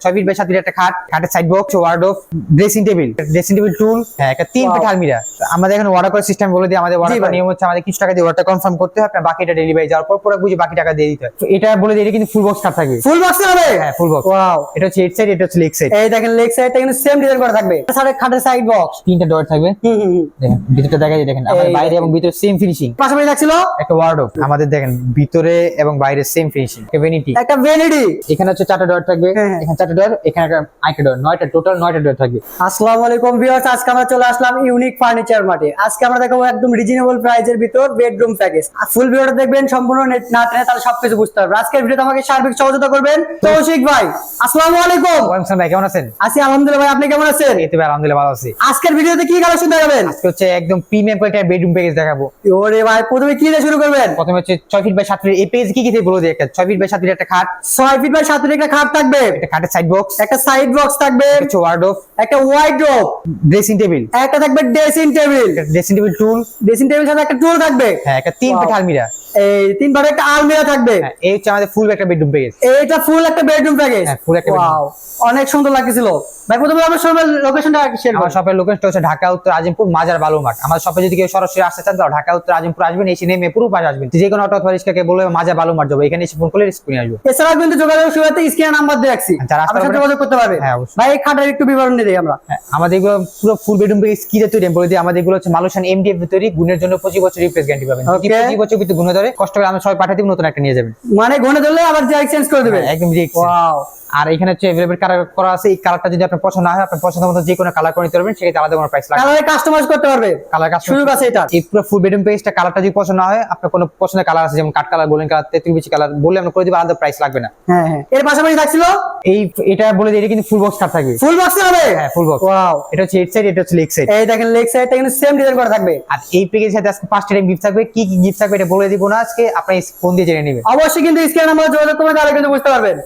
ছয় feet by সাত fit একটা খাট খাটের side box dressing table dressing table টুল হ্যাঁ একটা তিন. ফিট আলমিরা। আমাদের এখানে অর্ডার করার সিস্টেম বলে দিই আমাদের অর্ডার। নিয়ম হচ্ছে আমাদের কিছু টাকা দিয়ে অর্ডারটা কনফার্ম করতে হয় আপনার বাকিটা ডেলিভারি যাওয়ার পর পুরো বুঝে বাকি টাকা দিয়ে দিতে হয়। এটা বলে এটা কিন্তু ফুল বক্স খাট থাকবে। ফুল বক্স হবে? হ্যাঁ ফুল বক্স ওয়াও এটা হচ্ছে এইট সাইড এটা হচ্ছে লেগ সাইড এই দেখেন লেগ সাইডটা কিন্তু সেম ডিজাইন করা থাকবে। সাথে খাটের সাইড বক্স তিনটা ডোর থাকবে। হুম হুম হুম। দেখেন ভিতরটা দেখা যায় দেখেন আমাদের বাইরে এবং ভিতরে সেম ফিনিশিং পাশাপাশি থাকছিল একটা ওয়ার্ডরোব আমাদের দেখেন ভিতরে এবং বাইরে সেম ফিনিশিং একটা ভ্যানিটি একটা ভ্যানিটি এখানে হচ্ছে চারটা ডট থাকবে। হ্যাঁ, হ্যাঁ। এখানে চারটা এখানে একটা নয়টা টোটাল নয়টা ডট থাকবে। আসসালামু আলাইকুম ভিউয়ার্স আজকে আমরা চলে আসলাম ইউনিক ফার্নিচার মাঠে। আজকে আমরা দেখাবো একদম রিজনেবল প্রাইজের ভিতর বেডরুম প্যাকেজ ফুল ভিডিওটা দেখবেন সম্পূর্ণ নেট না টেনে তাহলে সবকিছু বুঝতে পারবে আজকের ভিডিওতে আমাকে সার্বিক সহযোগিতা করবেন তৌশিক ভাই। আসসালামু আলাইকুম। ওয়ালাইকুম ভাই কেমন আছেন? আছি আলহামদুলিল্লাহ ভাই আপনি কেমন আছেন? এই তো ভাই আলহামদুলিল্লাহ ভালো আছি। আজকের ভিডিওতে কি কালেকশন দেখাবেন আজকে হচ্ছে একদম প্রিমিয়াম কোয়ালিটির বেডরুম প্যাকেজ দেখাবো। ওরে ভাই প্রথমে কি দিয়ে শুরু করবেন? প্রথমে হচ্ছে ছয় ফিট বাই সাত ফিট এই পেজ কি কি থেকে বলে দিই একটা? ছয় ফিট বাই সাত ফিট একটা খাট। ছয় ফিট বাই সাত ফিট একটা খাট থাকবে। খাটের সাইড বক্স একটা সাইড বক্স থাকবে হচ্ছে ওয়ার্ডরোব একটা ড্রেসিং টেবিল একটা থাকবে ড্রেসিং টেবিল ড্রেসিং টেবিল টুল ড্রেসিং টেবিল সাথে একটা টুল থাকবে। হ্যাঁ একটা তিন. ফিট আলমিরা। এই তিন একটা আলমিরা থাকবে। হ্যাঁ এই হচ্ছে আমাদের ফুল একটা বেডরুম প্যাকেজ এইটা ফুল একটা বেডরুম প্যাকেজ হ্যাঁ, full একটা ওয়াও অনেক সুন্দর লাগছিল ভাই প্রথমে আমার লোকেশনটা শেয়ার আমার শপের লোকেশনটা হচ্ছে ঢাকা উত্তর আজিমপুর মাজার বালুমাঠ আমার শপে যদি কেউ সরাসরি আসতে চান তাহলে ঢাকা উত্তর আজিমপুর আসবেন এসে নেমে পুরো পাশে আসবেন। যে কোনো অটো অথবা রিক্সাকে বলবে মাজার বালুমাঠ যাব। এখানে এসে ফোন করলে স্ক্রিনে আসব। এছাড়াও কিন্তু যোগাযোগ সুবিধাতে স্ক্রিনে নাম্বার দিয়ে রাখছি। যারা আপনার সাথে যোগাযোগ করতে পারবে। হ্যাঁ, অবশ্যই। ভাই এই খাটার একটু বিবরণ দিয়ে আমরা। হ্যাঁ, আমাদের এগুলো পুরো ফুল বেডরুম তৈরি বলে দিই আমাদের এগুলো হচ্ছে এমডিএফ তৈরি গুণের জন্য পঁচিশ বছর রিপ্লেস গ্যারান্টি পাবেন। যদি Okay. পঁচিশ বছর কিন্তু গুণে ধরে কষ্ট করে আমরা সবাই পাঠিয়ে দিব নতুন একটা নিয়ে যাবেন। মানে ঘনে ধরলে আবার চেঞ্জ করে দেবে। হ্যাঁ, একদম রিক্স ওয়াও আর এখানে হচ্ছে এভেলেবল কালার করা আছে এই কালারটা যদি আপনার পছন্দ না হয় আপনার পছন্দ মতো যে কোনো কালার করে নিতে পারবেন সেক্ষেত্রে আলাদা কোনো প্রাইস লাগবে কালারে কাস্টমাইজ করতে পারবে। কালার কাজ সুযোগ আছে এটা। এই পুরো ফুল বেডরুম পেজটা কালারটা যদি পছন্দ না হয় আপনার কোনো পছন্দের কালার আছে যেমন কাঠ কালার গোল্ডেন কালার তেতুল বিচি কালার বলে আমরা করে দিব আলাদা প্রাইস লাগবে না। হ্যাঁ হ্যাঁ। এর পাশাপাশি থাকছিল? এই এটা বলে দিই এটা কিন্তু ফুল বক্স কাঠ থাকবে। ফুল বক্স হবে? হ্যাঁ ফুল বক্স ওয়াও এটা হচ্ছে এইট সাইড এটা হচ্ছে লেগ সাইড এই দেখেন লেগ সাইডটা কিন্তু সেম ডিজাইন করা থাকবে। আর এই প্যাকেজের সাথে আজকে পাঁচটা টাইম গিফট থাকবে। কি কি গিফট থাকবে এটা বলে দিব না আজকে আপনি ফোন দিয়ে জেনে নেবেন। অবশ্যই কিন্তু স্ক্রিনে নাম্বার যোগাযোগ করবেন তাহলে কিন্তু বুঝতে পারবেন।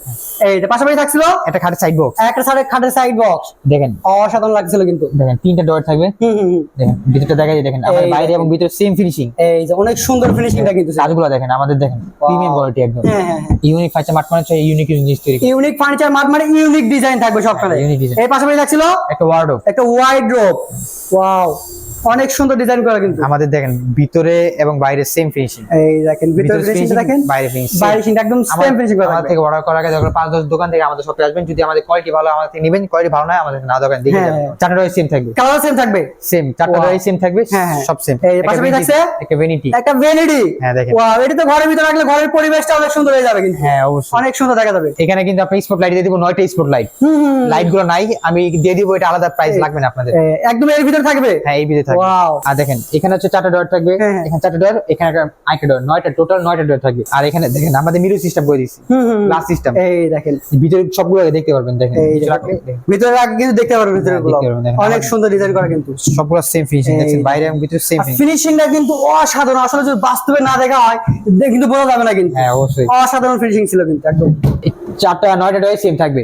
এই পাশাপাশি থাকছিল? এটা খাটের সাইড বক্স একটা সাইড খাটের সাইড বক্স দেখেন। অসাধারণ লাগছিল কিন্তু। দেখেন তিনটা ডট থাকবে। হুম হুম হুম। দেখেন ভিতরটা দেখা যায় দেখেন। আমাদের বাইরে এবং ভিতরে সেম ফিনিশিং এই যে অনেক সুন্দর ফিনিশিংটা কিন্তু। কাজগুলো দেখেন আমাদের দেখেন প্রিমিয়াম কোয়ালিটি একদম। হ্যাঁ হ্যাঁ হ্যাঁ। ইউনিক মাঠ মানে ইউনিক জিনিস তৈরি ইউনিক ফার্নিচার মানে ইউনিক ডিজাইন থাকবে সবখানে। unique design। পাশাপাশি থাকছিল? একটা ওয়ার্ডরোব একটা ওয়াইড ওয়াও অনেক সুন্দর ডিজাইন করা কিন্তু। আমাদের দেখেন ভিতরে এবং বাইরে সেম ফিনিশিং এই দেখেন ভিতরে ফিনিশিং দেখেন? বাইরে finishing। বাইরে ফিনিশিং একদম সেম ফিনিশিং করা আমাদের থেকে অর্ডার করার আগে যখন পাঁচ দশ দোকান থেকে আমাদের শপে আসবেন যদি আমাদের কোয়ালিটি ভালো আমাদের থেকে নেবেন কোয়ালিটি ভালো নয় আমাদের না দোকান দেখে হ্যাঁ, যাবেন। চারটা ডয় সেম থাকবে। কালার সেম থাকবে? সেম চারটা. ডয় সেম থাকবে হ্যাঁ, হ্যাঁ। সব সেম এই পাশে পাশাপাশি থাকছে? একটা ভ্যানিটি একটা ভ্যানিটি হ্যাঁ, দেখেন। ওয়াও এটা তো ঘরের ভিতরে রাখলে ঘরের পরিবেশটা অনেক সুন্দর হয়ে যাবে কিন্তু। হ্যাঁ অবশ্যই। অনেক সুন্দর দেখা যাবে। এখানে কিন্তু আপনি স্পট লাইট দিয়ে দিব নয়টা স্পট লাইট। লাইটগুলো নাই আমি দিয়ে দিব এটা আলাদা প্রাইস লাগবে না আপনাদের। একদম এর ভিতরে থাকবে? হ্যাঁ এই ভিতরে থাকবে আর দেখেন এখানে হচ্ছে চারটা ডট থাকবে হ্যাঁ, হ্যাঁ। এখানে চারটা ডট এখানে একটা ডট নয়টা টোটাল নয়টা ডট থাকবে। আর এখানে দেখেন আমাদের মিরর সিস্টেম করে দিচ্ছি গ্লাস সিস্টেম এই দেখেন। ভিতরে সবগুলো দেখতে পারবেন দেখেন। ভিতরে। ভিতরে রাখ কিন্তু দেখতে পারবেন ভিতরে হ্যাঁ, পারবেন, অনেক সুন্দর ডিজাইন করা কিন্তু। সবগুলো সেম ফিনিশিং দেখছেন? দেখেন। বাইরে এবং ভিতরে সেম ফিনিশিং ফিনিশিংটা কিন্তু অসাধারণ। আসলে যদি বাস্তবে না দেখা হয় কিন্তু বোঝা যাবে না কিন্তু। হ্যাঁ অবশ্যই। অসাধারণ ফিনিশিং ছিল কিন্তু একদম। চারটা নয়টা ডয় সেম থাকবে।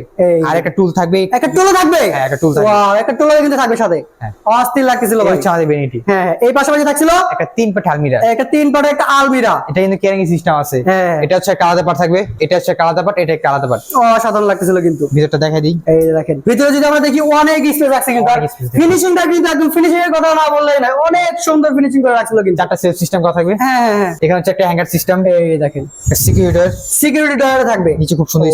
আর একটা টুল থাকবে। একটা টুলও থাকবে? হ্যাঁ, একটা tool থাকবে। ওয়াও একটা টুলও কিন্তু থাকবে সাথে। হ্যাঁ। অস্থির লাগতেছিল ভাই। হচ্ছে বেনিটি হ্যাঁ হ্যাঁ। এই পাশাপাশি থাকছিল? একটা তিন পাট আলমিরা। একটা তিন পাটে একটা আলমিরা। এটা কিন্তু কেয়ারিং সিস্টেম আছে। এটা হচ্ছে একটা আলাদা পার্ট থাকবে এটা হচ্ছে একটা আলাদা পার্ট এটা একটা আলাদা পার্ট অসাধারণ লাগতেছিল কিন্তু। ভিতরটা দেখা দিই। এই দেখেন ভিতরে যদি আমরা দেখি অনেক স্পেস রাখছে কিন্তু। ফিনিশিংটা কিন্তু একদম ফিনিশিং এর কথা না বললেই না অনেক সুন্দর ফিনিশিং করে রাখছিল কিন্তু। চারটা সেলফ সিস্টেম করা থাকবে। হ্যাঁ হ্যাঁ এখানে হচ্ছে একটা হ্যাঙ্গার সিস্টেম এই দেখেন। সিকিউরিটার সিকিউরিটি ডয়ারে থাকবে। নিচে খুব সুন্দর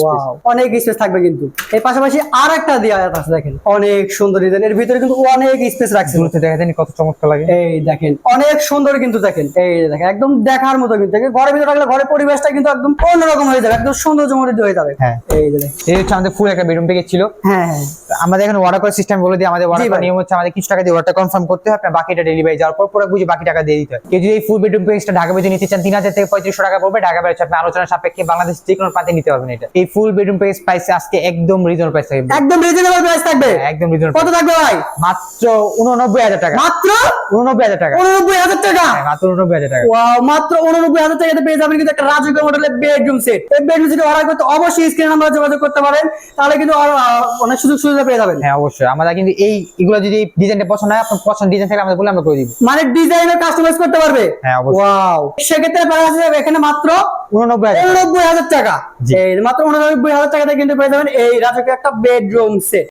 অনেক স্পেস থাকবে কিন্তু। এর পাশাপাশি আর একটা দেওয়া আছে দেখেন। অনেক সুন্দর ডিজাইন এর ভিতরে কিন্তু অনেক স্পেস রাখছে। দূরতে দেখা কত চমৎকার লাগে। এই দেখেন অনেক সুন্দর কিন্তু দেখেন। এই দেখেন একদম দেখার মতো কিন্তু। ঘরের ভিতরে রাখলে ঘরের পরিবেশটা কিন্তু একদম অন্যরকম হয়ে যাবে একদম সৌন্দর্যমণ্ডিত হয়ে যাবে। হ্যাঁ। এই দেখেন। এই হচ্ছে আমাদের ফুল একটা বেডরুম থেকে ছিল। হ্যাঁ হ্যাঁ। আমাদের এখানে অর্ডার করার সিস্টেম বলে দিই আমাদের অর্ডার করার নিয়ম হচ্ছে আমাদের কিছু টাকা দিয়ে অর্ডারটা কনফার্ম করতে হয় আপনার বাকিটা ডেলিভারি যাওয়ার পর পুরো বুঝে বাকি টাকা দিয়ে দিতে হয় কেউ যদি এই ফুল বেডরুম প্যাকেজটা ঢাকা বেজে নিতে চান তিন হাজার থেকে পঁয়ত্রিশশো টাকা পড়বে ঢাকা বেড়েছে আপনি আলোচনা সাপেক্ষে বাংলাদেশ যে কোনো প্রান্তে নিতে পারবেন এটা। এই ফুল বেডরুম প্যাকেজ প্রাইস আজকে একদম রিজনেবল প্রাইস থাকবে। একদম রিজনেবল প্রাইস থাকবে। হ্যাঁ, একদম রিজনেবল কত থাকবে ভাই? মাত্র উননব্বই হাজার টাকা। মাত্র? উননব্বই হাজার টাকা। উননব্বই হাজার টাকা? হ্যাঁ, মাত্র উননব্বই হাজার টাকা। ওয়াও মাত্র উননব্বই হাজার টাকাতে পেয়ে যাবেন কিন্তু একটা রাজকীয় মডেলের বেডরুম সেট এই বেডরুম সেট অর্ডার করতে অবশ্যই স্ক্রিনে নাম্বার যোগাযোগ করতে পারেন। তাহলে কিন্তু অনেক সুযোগ সুবিধা মধ্যে পেয়ে যাবেন। হ্যাঁ অবশ্যই। আমরা কিন্তু এই এগুলো যদি ডিজাইনটা পছন্দ হয় আপনার পছন্দ ডিজাইন থাকে আমরা বলে আমরা করে দিব। মানে ডিজাইনের কাস্টমাইজ করতে পারবে? হ্যাঁ, অবশ্যই। ওয়াও সেক্ষেত্রে পাওয়া আছে এখানে মাত্র উননব্বই হাজার উননব্বই হাজার টাকা। জি। এই মাত্র উননব্বই হাজার টাকাতে কিন্তু পেয়ে যাবেন এই রাজকীয় একটা বেডরুম সেট